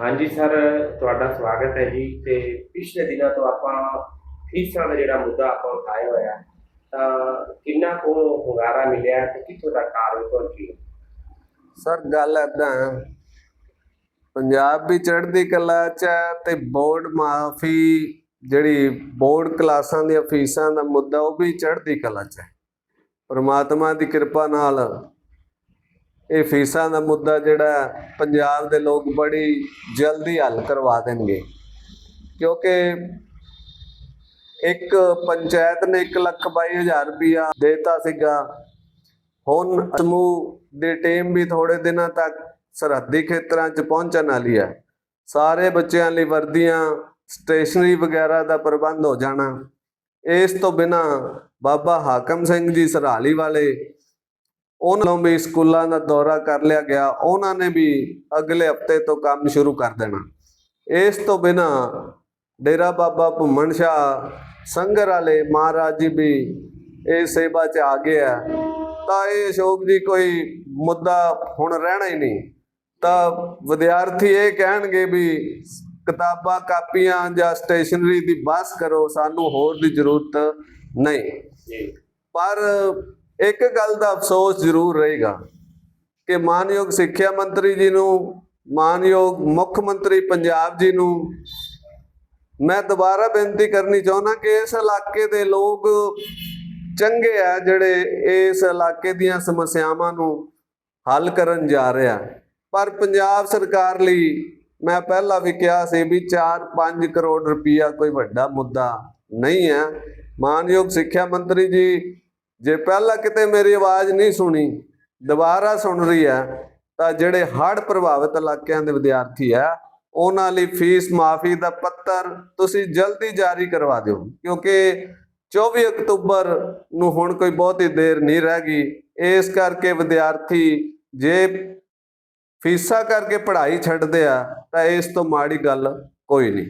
ਹਾਂਜੀ ਸਰ, ਤੁਹਾਡਾ ਸਵਾਗਤ ਹੈ ਜੀ। ਤੇ ਪਿਛਲੇ ਦਿਨਾਂ ਤੋਂ ਆਪਾਂ ਫੀਸਾਂ ਦਾ ਜਿਹੜਾ ਮੁੱਦਾ ਆਪਾਂ ਉਠਾਇਆ ਹੋਇਆ, ਤਾਂ ਕਿੰਨਾ ਕੋ ਹੁੰਗਾਰਾ ਮਿਲਿਆ ਤੇ ਕਿੱਥੋਂ ਤੱਕ ਕਾਰਵਾਈ ਪਹੁੰਚੀ? ਸਰ, ਗੱਲ ਏਦਾਂ ਪੰਜਾਬ ਵੀ ਚੜ੍ਹਦੀ ਕਲਾ ਚ ਹੈ ਤੇ ਬੋਰਡ ਮਾਫੀ, ਜਿਹੜੀ ਬੋਰਡ ਕਲਾਸਾਂ ਦੀਆਂ ਫੀਸਾਂ ਦਾ ਮੁੱਦਾ ਉਹ ਵੀ ਚੜ੍ਹਦੀ ਕਲਾ ਚ ਹੈ। ਪਰਮਾਤਮਾ ਦੀ ਕਿਰਪਾ ਨਾਲ ਇਹ ਫੀਸਾਂ ਦਾ ਮੁੱਦਾ ਜਿਹੜਾ ਪੰਜਾਬ ਦੇ ਲੋਕ ਬੜੀ ਜਲਦੀ ਹੱਲ ਕਰਵਾ ਦੇਣਗੇ। ਕਿਉਂਕਿ ਇੱਕ ਪੰਚਾਇਤ ਨੇ 1 ਲੱਖ ਬਾਈ ਹਜ਼ਾਰ ਰੁਪਇਆ ਦੇਤਾ ਸੀਗਾ। ਹੁਣ ਸਮੂਹ ਦੀ ਟੀਮ ਵੀ ਥੋੜੇ ਦਿਨਾਂ ਤੱਕ ਸਰਹੱਦੀ ਖੇਤਰਾਂ 'ਚ ਪਹੁੰਚਣ ਵਾਲੀ ਹੈ। ਸਾਰੇ ਬੱਚਿਆਂ ਲਈ ਵਰਦੀਆਂ, ਸਟੇਸ਼ਨਰੀ ਵਗੈਰਾ ਦਾ ਪ੍ਰਬੰਧ ਹੋ ਜਾਣਾ। ਇਸ ਤੋਂ ਬਿਨਾ ਬਾਬਾ ਹਾਕਮ ਸਿੰਘ ਜੀ ਸਰਹਾਲੀ ਵਾਲੇ ਉਹਨਾਂ ਨੂੰ ਵੀ ਸਕੂਲਾਂ ਦਾ ਦੌਰਾ ਕਰ ਲਿਆ ਗਿਆ ਉਹਨਾਂ ਨੇ ਵੀ ਅਗਲੇ ਹਫ਼ਤੇ ਤੋਂ ਕੰਮ ਸ਼ੁਰੂ ਕਰ ਦੇਣਾ। ਇਸ ਤੋਂ ਬਿਨਾ ਡੇਰਾ ਬਾਬਾ ਭੁੰਮਣ ਸ਼ਾਹ ਸੰਗਰ ਵਾਲੇ ਮਹਾਰਾਜ ਜੀ ਵੀ ਇਹ ਸੇਵਾ 'ਚ ਆ ਗਏ ਆ। ਤਾਂ ਇਹ ਅਸ਼ੋਕ ਜੀ ਕੋਈ ਮੁੱਦਾ ਹੁਣ ਰਹਿਣਾ ਹੀ ਨਹੀਂ। ਤਾਂ ਵਿਦਿਆਰਥੀ ਇਹ ਕਹਿਣਗੇ ਵੀ ਕਿਤਾਬਾਂ ਕਾਪੀਆਂ ਜਾਂ ਸਟੇਸ਼ਨਰੀ ਦੀ ਬਸ ਕਰੋ ਸਾਨੂੰ ਹੋਰ ਦੀ ਜ਼ਰੂਰਤ ਨਹੀਂ। ਪਰ ਇੱਕ ਗੱਲ ਦਾ ਅਫਸੋਸ ਜ਼ਰੂਰ ਰਹੇਗਾ ਕਿ ਮਾਨਯੋਗ ਸਿੱਖਿਆ ਮੰਤਰੀ ਜੀ ਨੂੰ, ਮਾਨਯੋਗ ਮੁੱਖ ਮੰਤਰੀ ਪੰਜਾਬ ਜੀ ਨੂੰ ਮੈਂ ਦੁਬਾਰਾ ਬੇਨਤੀ ਕਰਨੀ ਚਾਹੁੰਦਾ ਕਿ ਇਸ ਇਲਾਕੇ ਦੇ ਲੋਕ ਚੰਗੇ ਆ ਜਿਹੜੇ ਇਸ ਇਲਾਕੇ ਦੀਆਂ ਸਮੱਸਿਆਵਾਂ ਨੂੰ ਹੱਲ ਕਰਨ ਜਾ ਰਿਹਾ ਪਰ ਪੰਜਾਬ ਸਰਕਾਰ ਲਈ ਮੈਂ ਪਹਿਲਾਂ ਵੀ ਕਿਹਾ ਸੀ ਵੀ 4-5 ਕਰੋੜ ਰੁਪਈਆ ਕੋਈ ਵੱਡਾ ਮੁੱਦਾ ਨਹੀਂ ਹੈ। ਮਾਨਯੋਗ ਸਿੱਖਿਆ ਮੰਤਰੀ ਜੀ ਜੇ ਪਹਿਲਾਂ ਕਿਤੇ ਮੇਰੀ ਆਵਾਜ਼ ਨਹੀਂ ਸੁਣੀ, ਦੁਬਾਰਾ ਸੁਣ ਰਹੀ ਹੈ, ਤਾਂ ਜਿਹੜੇ ਹੜ੍ਹ ਪ੍ਰਭਾਵਿਤ ਇਲਾਕਿਆਂ ਦੇ ਵਿਦਿਆਰਥੀ ਆ ਉਹਨਾਂ ਲਈ ਫੀਸ ਮਾਫੀ ਦਾ ਪੱਤਰ ਤੁਸੀਂ ਜਲਦੀ ਜਾਰੀ ਕਰਵਾ ਦਿਓ, ਕਿਉਂਕਿ 24 ਅਕਤੂਬਰ ਨੂੰ ਹੁਣ ਕੋਈ ਬਹੁਤੀ ਦੇਰ ਨਹੀਂ ਰਹਿ ਗਈ। ਇਸ ਕਰਕੇ ਵਿਦਿਆਰਥੀ ਜੇ ਫੀਸਾਂ ਕਰਕੇ ਪੜ੍ਹਾਈ ਛੱਡਦੇ ਆ, ਤਾਂ ਇਸ ਤੋਂ ਮਾੜੀ ਗੱਲ ਕੋਈ ਨਹੀਂ।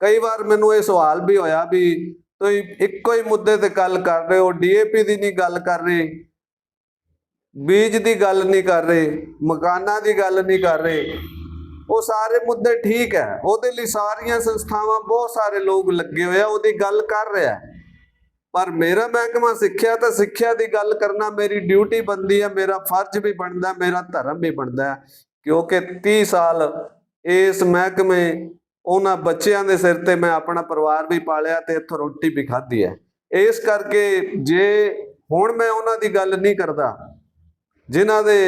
ਕਈ ਵਾਰ ਮੈਨੂੰ ਇਹ ਸਵਾਲ ਵੀ ਹੋਇਆ ਵੀ ਤੁਸੀਂ ਇੱਕੋ ਹੀ ਮੁੱਦੇ ਤੇ ਗੱਲ ਕਰ ਰਹੇ ਹੋ ਡੀਏਪੀ ਦੀ ਨਹੀਂ ਗੱਲ ਕਰ ਰਹੇ, ਬੀਜ ਦੀ ਗੱਲ ਨਹੀਂ ਕਰ ਰਹੇ, ਮਕਾਨਾਂ ਦੀ ਗੱਲ ਨਹੀਂ ਕਰ ਰਹੇ। ਉਹ ਸਾਰੇ ਮੁੱਦੇ ਠੀਕ ਹੈ, ਉਹਦੇ ਲਈ ਸਾਰੀਆਂ ਸੰਸਥਾਵਾਂ, ਬਹੁਤ ਸਾਰੇ ਲੋਕ ਲੱਗੇ ਹੋਏ ਆ, ਉਹਦੀ ਗੱਲ ਕਰ ਰਿਹਾ ਪਰ ਮੇਰਾ ਮਹਿਕਮਾ ਸਿੱਖਿਆ ਤਾਂ ਸਿੱਖਿਆ ਦੀ ਗੱਲ ਕਰਨਾ ਮੇਰੀ ਡਿਊਟੀ ਬਣਦੀ ਹੈ, ਮੇਰਾ ਫਰਜ਼ ਵੀ ਬਣਦਾ, ਮੇਰਾ ਧਰਮ ਵੀ ਬਣਦਾ ਕਿਉਂਕਿ 30 ਸਾਲ ਇਸ ਮਹਿਕਮੇ ਉਹਨਾਂ ਬੱਚਿਆਂ ਦੇ ਸਿਰ ਤੇ ਮੈਂ ਆਪਣਾ ਪਰਿਵਾਰ ਵੀ ਪਾਲਿਆ ਤੇ ਇੱਥੋਂ ਰੋਟੀ ਵੀ ਖਾਧੀ ਹੈ। ਇਸ ਕਰਕੇ ਜੇ ਹੁਣ ਮੈਂ ਉਹਨਾਂ ਦੀ ਗੱਲ ਨਹੀਂ ਕਰਦਾ, ਜਿਨ੍ਹਾਂ ਦੇ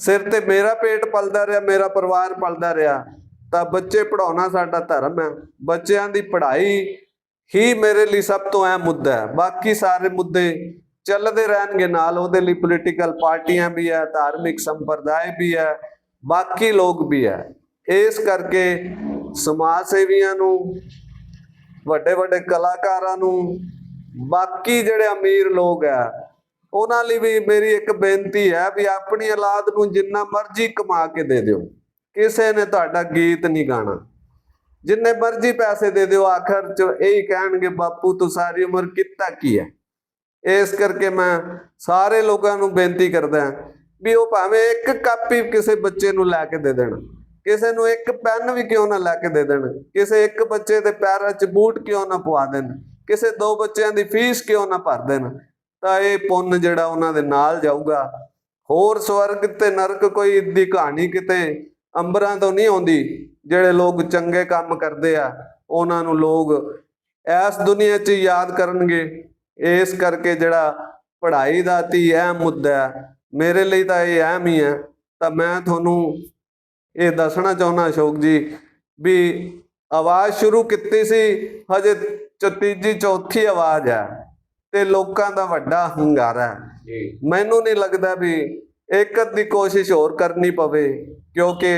ਸਿਰ ਤੇ ਮੇਰਾ ਪੇਟ ਪਲਦਾ ਰਿਹਾ, ਮੇਰਾ ਪਰਿਵਾਰ ਪਲਦਾ ਰਿਹਾ, ਤਾਂ ਬੱਚੇ ਪੜਾਉਣਾ ਸਾਡਾ ਧਰਮ ਹੈ। ਬੱਚਿਆਂ ਦੀ ਪੜ੍ਹਾਈ ਹੀ ਮੇਰੇ ਲਈ ਸਭ ਤੋਂ ਅਹਿਮ ਮੁੱਦਾ ਹੈ। ਬਾਕੀ ਸਾਰੇ ਮੁੱਦੇ ਚੱਲਦੇ ਰਹਿਣਗੇ, ਨਾਲ ਉਹਦੇ ਲਈ ਪੋਲੀਟੀਕਲ ਪਾਰਟੀਆਂ ਵੀ ਹੈ, ਧਾਰਮਿਕ ਸੰਪਰਦਾਇ ਵੀ ਹੈ, ਬਾਕੀ ਲੋਕ ਵੀ ਹੈ। ਇਸ ਕਰਕੇ ਸਮਾਜ ਸੇਵੀਆਂ ਨੂੰ, ਵੱਡੇ ਵੱਡੇ ਕਲਾਕਾਰਾਂ ਨੂੰ, ਬਾਕੀ ਜਿਹੜੇ ਅਮੀਰ ਲੋਕ ਆ, ਉਹਨਾਂ ਲਈ ਵੀ ਮੇਰੀ ਇੱਕ ਬੇਨਤੀ ਹੈ ਵੀ ਆਪਣੀ ਔਲਾਦ ਨੂੰ ਜਿੰਨਾ ਮਰਜ਼ੀ ਕਮਾ ਕੇ ਦੇ ਦਿਓ। ਕਿਸੇ ਨੇ ਤੁਹਾਡਾ ਗੀਤ ਨਹੀਂ ਗਾਣਾ। ਜਿੰਨੇ ਮਰਜ਼ੀ ਪੈਸੇ ਦੇ ਦਿਓ, ਆਖਰ ਚ ਇਹੀ ਕਹਿਣਗੇ, ਬਾਪੂ, ਤੂੰ ਸਾਰੀ ਉਮਰ ਕੀਤਾ ਕੀ ਹੈ? ਇਸ ਕਰਕੇ ਮੈਂ ਸਾਰੇ ਲੋਕਾਂ ਨੂੰ ਬੇਨਤੀ ਕਰਦਾ ਵੀ ਉਹ ਭਾਵੇਂ ਇੱਕ ਕਾਪੀ ਕਿਸੇ ਬੱਚੇ ਨੂੰ ਲੈ ਕੇ ਦੇ ਦੇਣ। ਕਿਸੇ ਨੂੰ ਇੱਕ ਪੈਨ ਵੀ ਕਿਉਂ ਨਾ ਲੈ ਕੇ ਦੇ ਦੇਣ? ਕਿਸੇ ਇੱਕ ਬੱਚੇ ਦੇ ਪੈਰਾਂ 'ਚ ਬੂਟ ਕਿਉਂ ਨਾ ਪਵਾ ਦੇਣ? ਕਿਸੇ ਦੋ ਬੱਚਿਆਂ ਦੀ ਫੀਸ ਕਿਉਂ ਨਾ ਭਰ ਦੇਣ? ਤਾਂ ਇਹ ਪੁੰਨ ਜਿਹੜਾ ਉਹਨਾਂ ਦੇ ਨਾਲ ਜਾਊਗਾ। ਹੋਰ ਸਵਰਗ ਤੇ ਨਰਕ ਕੋਈ ਦੀ ਕਹਾਣੀ ਕਿਤੇ ਅੰਬਰਾਂ ਤੋਂ ਨਹੀਂ ਆਉਂਦੀ, ਜਿਹੜੇ ਲੋਕ ਚੰਗੇ ਕੰਮ ਕਰਦੇ ਆ, ਉਹਨਾਂ ਨੂੰ ਲੋਕ ਇਸ ਦੁਨੀਆ 'ਚ ਯਾਦ ਕਰਨਗੇ। ਇਸ ਕਰਕੇ ਜਿਹੜਾ ਪੜ੍ਹਾਈ ਦਾ ਤੀ ਅਹਿਮ ਮੁੱਦਾ ਹੈ, ਮੇਰੇ ਲਈ ਤਾਂ ਇਹ ਅਹਿਮ ਹੀ ਹੈ। ਤਾਂ ਮੈਂ ਤੁਹਾਨੂੰ ਇਹ ਦੱਸਣਾ ਚਾਹੁੰਦਾ ਅਸ਼ੋਕ ਜੀ ਵੀ ਆਵਾਜ਼ ਸ਼ੁਰੂ ਕੀਤੀ ਸੀ ਹਜੇ ਤੀਜੀ ਚੌਥੀ ਆਵਾਜ਼ ਹੈ ਤੇ ਲੋਕਾਂ ਦਾ ਵੱਡਾ ਹੰਗਾਰਾ ਜੀ। ਮੈਨੂੰ ਨਹੀਂ ਲੱਗਦਾ ਵੀ ਇੱਕ ਅੱਧੀ ਕੋਸ਼ਿਸ਼ ਹੋਰ ਕਰਨੀ ਪਵੇ ਕਿਉਂਕਿ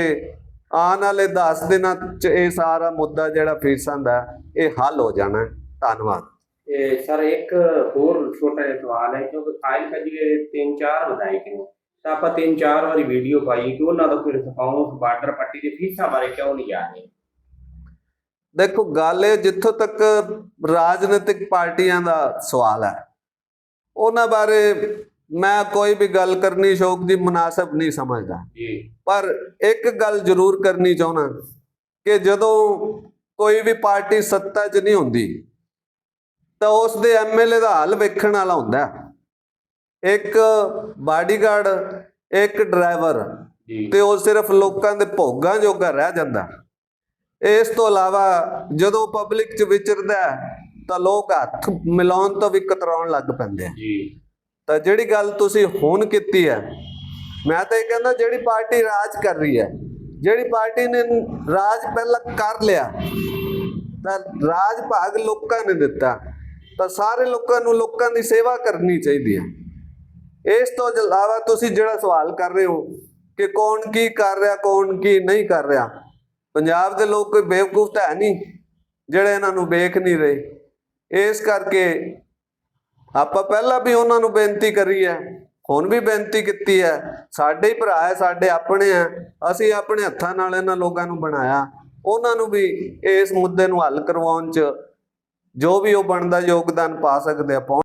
ਆਉਣ ਵਾਲੇ 10 ਦਿਨਾਂ ਚ ਇਹ ਸਾਰਾ ਮੁੱਦਾ ਜਿਹੜਾ ਫੀਸਾਂ ਦਾ ਇਹ ਹੱਲ ਹੋ ਜਾਣਾ। ਧੰਨਵਾਦ। ਇਹ ਸਰ ਇੱਕ ਹੋਰ ਛੋਟਾ ਜਿਹਾ ਸਵਾਲ ਹੈ ਕਿਉਂਕਿ ਫਾਈਲ ਕਜੀਏ ਤਿੰਨ ਚਾਰ ਵਿਧਾਇਕ ਨੇ ਤਾਂ ਆਪਾਂ ਤਿੰਨ ਚਾਰ ਵਾਰੀ ਵੀਡੀਓ ਪਾਈ ਕਿ ਉਹਨਾਂ ਦਾ ਕੋਈ ਰਿਸਪੌਂਸ ਬਾਰਡਰ ਪੱਟੀ ਦੀ ਫੀਸਾਂ ਬਾਰੇ ਕਿਉਂ ਨਹੀਂ ਜਾ ਰਹੇ। ਦੇਖੋ ਗੱਲ ਇਹ ਜਿੱਥੋਂ ਤੱਕ ਰਾਜਨੀਤਿਕ ਪਾਰਟੀਆਂ ਦਾ ਸਵਾਲ ਹੈ ਉਹਨਾਂ ਬਾਰੇ ਮੈਂ ਕੋਈ ਵੀ ਗੱਲ ਕਰਨੀ ਸ਼ੌਕ ਦੀ ਮੁਨਾਸਬ ਨਹੀਂ ਸਮਝਦਾ। ਪਰ ਇੱਕ ਗੱਲ ਜ਼ਰੂਰ ਕਰਨੀ ਚਾਹੁੰਦਾ ਕਿ ਜਦੋਂ ਕੋਈ ਵੀ ਪਾਰਟੀ ਸੱਤਾ 'ਚ ਨਹੀਂ ਹੁੰਦੀ ਤਾਂ ਉਸ ਦੇ ਐਮਐਲਏ ਦਾ ਹਾਲ ਵੇਖਣ ਵਾਲਾ ਹੁੰਦਾ। ਹੈ। ਇੱਕ ਬਾਡੀਗਾਰਡ ਇੱਕ ਡਰਾਈਵਰ ਤੇ ਉਹ ਸਿਰਫ ਲੋਕਾਂ ਦੇ ਭੋਗਾਂ ਜੋਗਾ ਰਹਿ ਜਾਂਦਾ। ਇਸ ਤੋਂ ਇਲਾਵਾ ਜਦੋਂ ਪਬਲਿਕ 'ਚ ਵਿਚਰਦਾ ਤਾਂ ਲੋਕ ਹੱਥ ਮਿਲਾਉਣ ਤੋਂ ਵੀ ਕਤਰਾਉਣ ਲੱਗ ਪੈਂਦੇ ਆ। ਜੀ। ਤਾਂ ਜਿਹੜੀ ਗੱਲ ਤੁਸੀਂ ਹੁਣ ਕੀਤੀ ਹੈ ਮੈਂ ਤਾਂ ਇਹ ਕਹਿੰਦਾ ਜਿਹੜੀ ਪਾਰਟੀ ਰਾਜ ਕਰ ਰਹੀ ਹੈ ਜਿਹੜੀ ਪਾਰਟੀ ਨੇ ਰਾਜ ਪਹਿਲਾਂ ਕਰ ਲਿਆ ਤਾਂ ਰਾਜ ਭਾਗ ਲੋਕਾਂ ਨੇ ਦਿੱਤਾ। ਤਾਂ ਸਾਰੇ ਲੋਕਾਂ ਨੂੰ ਲੋਕਾਂ ਦੀ ਸੇਵਾ ਕਰਨੀ ਚਾਹੀਦੀ ਹੈ। ਇਸ ਤੋਂ ਇਲਾਵਾ ਤੁਸੀਂ ਜਿਹੜਾ ਸਵਾਲ ਕਰ ਰਹੇ ਹੋ ਕਿ ਕੌਣ ਕੀ ਕਰ ਰਿਹਾ, ਕੌਣ ਕੀ ਨਹੀਂ ਕਰ ਰਿਹਾ, ਪੰਜਾਬ ਦੇ ਲੋਕ ਕੋਈ ਬੇਵਕੂਫ ਤਾਂ ਹੈ ਨਹੀਂ, ਜਿਹੜੇ ਇਹਨਾਂ ਨੂੰ ਵੇਖ ਨਹੀਂ ਰਹੇ। ਇਸ ਕਰਕੇ ਆਪਾਂ ਪਹਿਲਾਂ ਵੀ ਉਹਨਾਂ ਨੂੰ ਬੇਨਤੀ ਕਰੀ ਹੈ, ਹੁਣ ਵੀ ਬੇਨਤੀ ਕੀਤੀ ਹੈ, ਸਾਡੇ ਹੀ ਭਰਾ ਹੈ, ਸਾਡੇ ਆਪਣੇ ਹੈ, ਅਸੀਂ ਆਪਣੇ ਹੱਥਾਂ ਨਾਲ ਇਹਨਾਂ ਲੋਕਾਂ ਨੂੰ ਬਣਾਇਆ। ਉਹਨਾਂ ਨੂੰ ਵੀ ਇਸ ਮੁੱਦੇ ਨੂੰ ਹੱਲ ਕਰਵਾਉਣ 'ਚ ਜੋ ਵੀ ਉਹ ਬਣਦਾ ਯੋਗਦਾਨ ਪਾ ਸਕਦੇ ਆ ਪਾਉਣ